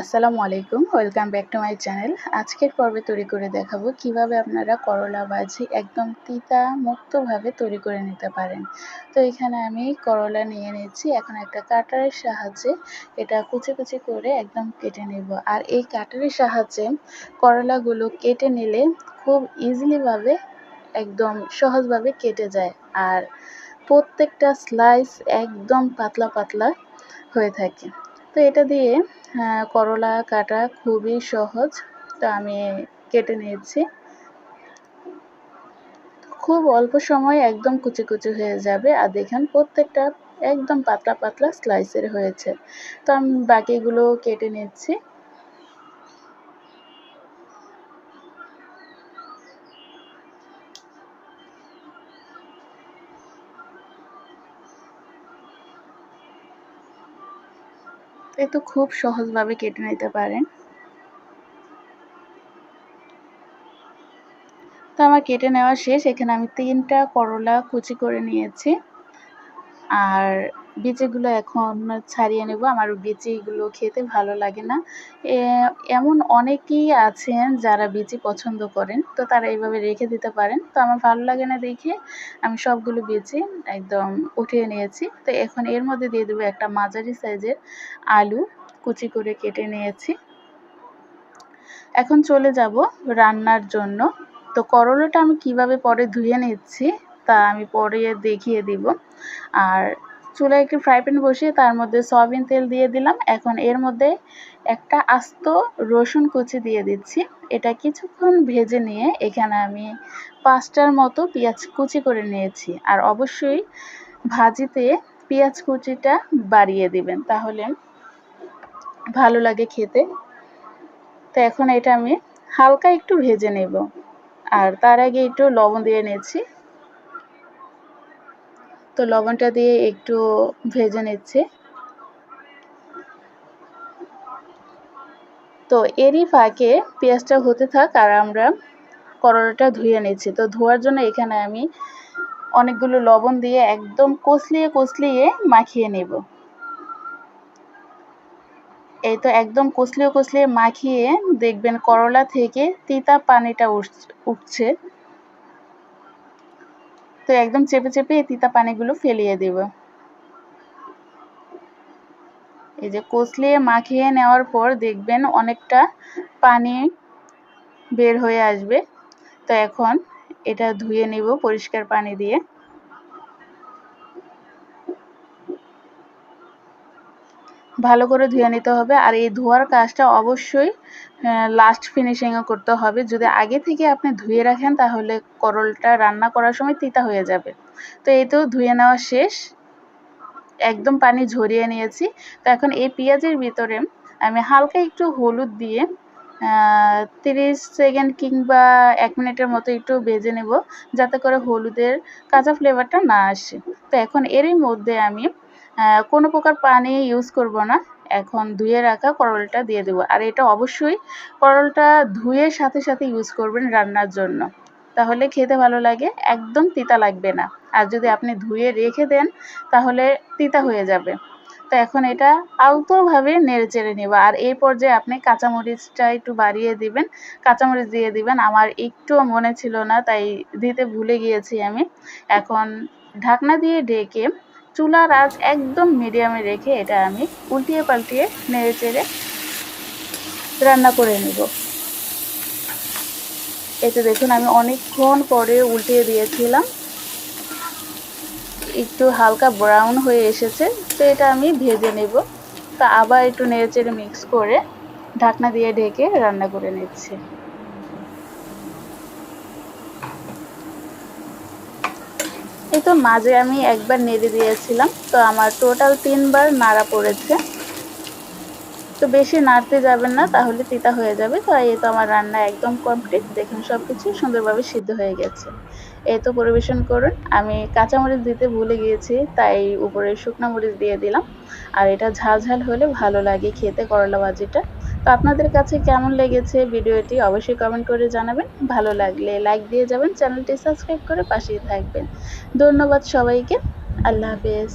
আসসালামু আলাইকুম, welcome back to my channel. আজকের পর্বে তৈরি করে দেখাবো কীভাবে আপনারা করলা ভাজি একদম তিতা মুক্তভাবে তৈরি করে নিতে পারেন। তো এখানে আমি করলা নিয়ে নিচ্ছি এখন একটা কাটারের সাহায্যে এটা কুচি কুচি করে একদম কেটে নেব। আর এই কাটারের সাহায্যে করলাগুলো কেটে নিলে খুব ইজিলিভাবে একদম সহজভাবে কেটে যায় আর প্রত্যেকটা স্লাইস একদম পাতলা পাতলা হয়ে থাকে। তো এটা দিয়ে করলা কাটা খুবই সহজ। তো আমি কেটে নিয়েছি। খুব অল্প সময় একদম কুচি কুচি হয়ে যাবে। আর দেখেন, প্রত্যেকটা একদম পাতলা পাতলা স্লাইসের হয়েছে। তো আমি বাকিগুলো কেটে নিচ্ছি। এ তো খুব সহজভাবে কেটে নিতে পারেন। তো আমার কেটে নেওয়া শেষ। এখানে আমি তিনটা করলা কুচি করে নিয়েছি। আর বিচিগুলো এখন ছাড়িয়ে নেব। আমার বিচিগুলো খেতে ভালো লাগে না। এমন অনেকেই আছেন যারা বিচি পছন্দ করেন, তো তারা এইভাবে রেখে দিতে পারেন। তো আমার ভালো লাগে না দেখে আমি সবগুলো বিচি একদম উঠিয়ে নিয়েছি। তো এখন এর মধ্যে দিয়ে দেবো একটা মাঝারি সাইজের আলু, কুচি করে কেটে নিয়েছি। এখন চলে যাব রান্নার জন্য। তো করলাটা আমি কীভাবে পরে ধুয়ে নিচ্ছি তা আমি পরে দেখিয়ে দিব। আর চুলায় একটি ফ্রাই প্যান বসিয়ে তার মধ্যে সয়াবিন তেল দিয়ে দিলাম। এখন এর মধ্যে একটা আস্ত রসুন কুচি দিয়ে দিচ্ছি। এটা কিছুক্ষণ ভেজে নিয়ে এখানে আমি পাঁচটার মতো পেঁয়াজ কুচি করে নিয়েছি। আর অবশ্যই ভাজিতে পেঁয়াজ কুচিটা বাড়িয়ে দিবেন, তাহলে ভালো লাগে খেতে। তো এখন এটা আমি হালকা একটু ভেজে নেব। আর তার আগে একটু লবণ দিয়ে নিয়েছি তো লবণটা দিয়ে একটু ভেজে নিচ্ছে। তো এরই ফাঁকে পেঁয়াজটা হতে থাক আর আমরা করলাটা ধুয়ে নিচ্ছি। তো ধোয়ার জন্য এখানে আমি অনেকগুলো লবণ দিয়ে একদম কষলিয়ে কষলিয়ে মাখিয়ে নেব। এই তো একদম কষলিয়ে কষলিয়ে মাখিয়ে দেখবেন করলা থেকে তিতা পানিটা উঠছে। তো একদম চেপে চেপে এই তিতা পানিগুলো ফেলিয়ে দেব। এই যে কষলিয়ে মাখিয়ে নেওয়ার পর দেখবেন অনেকটা পানি বের হয়ে আসবে। তো এখন এটা ধুয়ে নেব পরিষ্কার পানি দিয়ে। ভালো করে ধুয়ে নিতে হবে। আর এই ধোয়ার কাজটা অবশ্যই লাস্ট ফিনিশিংও করতে হবে। যদি আগে থেকে আপনি ধুয়ে রাখেন, তাহলে করলটা রান্না করার সময় তিতা হয়ে যাবে। তো এই তো ধুয়ে নেওয়া শেষ। একদম পানি ঝরিয়ে নিয়েছি। তো এখন এই পেঁয়াজের ভিতরে আমি হালকা একটু হলুদ দিয়ে তিরিশ সেকেন্ড কিংবা এক মিনিটের মতো একটু ভেজে নেব, যাতে করে হলুদের কাঁচা ফ্লেভারটা না আসে। তো এখন এরই মধ্যে আমি কোনো প্রকার পানি ইউজ করব না। এখন ধুয়ে রাখা করলটা দিয়ে দেবো। আর এটা অবশ্যই করলটা ধুয়ে সাথে সাথে ইউজ করবেন রান্নার জন্য। তাহলে খেতে ভালো লাগে, একদম তিতা লাগবে না। আর যদি আপনি ধুয়ে রেখে দেন, তাহলে তিতা হয়ে যাবে। তো এখন এটা আলতোভাবে নেড়ে চেড়ে নেব। আর এই পর্যায়ে আপনি কাঁচামরিচটা একটু বাড়িয়ে দিবেন। কাঁচামরিচ দিয়ে দিবেন। আমার একটুও মনে ছিল না, তাই দিতে ভুলে গিয়েছি আমি। এখন ঢাকনা দিয়ে ডেকে চুলার আঁচ একদম মিডিয়ামে রেখে এটা আমি উল্টিয়ে পাল্টিয়ে নেড়ে চেড়ে রান্না করে নেব। এতে দেখুন আমি অনেকক্ষণ পরে উল্টিয়ে দিয়েছিলাম। একটু হালকা ব্রাউন হয়ে এসেছে, তো এটা আমি ভেজে নেব। তা আবার একটু নেড়ে চেড়ে মিক্স করে ঢাকনা দিয়ে ঢেকে রান্না করে নিচ্ছি। এই তো মাঝে আমি একবার নেড়ে দিয়েছিলাম, তো আমার টোটাল তিনবার নাড়া পড়েছে। তো বেশি নাড়তে যাবেন না, তাহলে তিতা হয়ে যাবে। তো এই তো আমার রান্না একদম কমপ্লিট দেখুন সব কিছু সুন্দরভাবে সিদ্ধ হয়ে গেছে। এই তো পরিবেশন করুন। আমি কাঁচামরিচ দিতে ভুলে গিয়েছি, তাই উপরে শুকনো মরিচ দিয়ে দিলাম। আর এটা ঝাল ঝাল হলে ভালো লাগে খেতে করলা ভাজিটা। তো আপনাদের কাছে কেমন লেগেছে ভিডিওটি অবশ্যই কমেন্ট করে জানাবেন। ভালো লাগলে লাইক দিয়ে যাবেন, চ্যানেলটি সাবস্ক্রাইব করে পাশেই থাকবেন। ধন্যবাদ সবাইকে, আল্লাহ হাফেজ।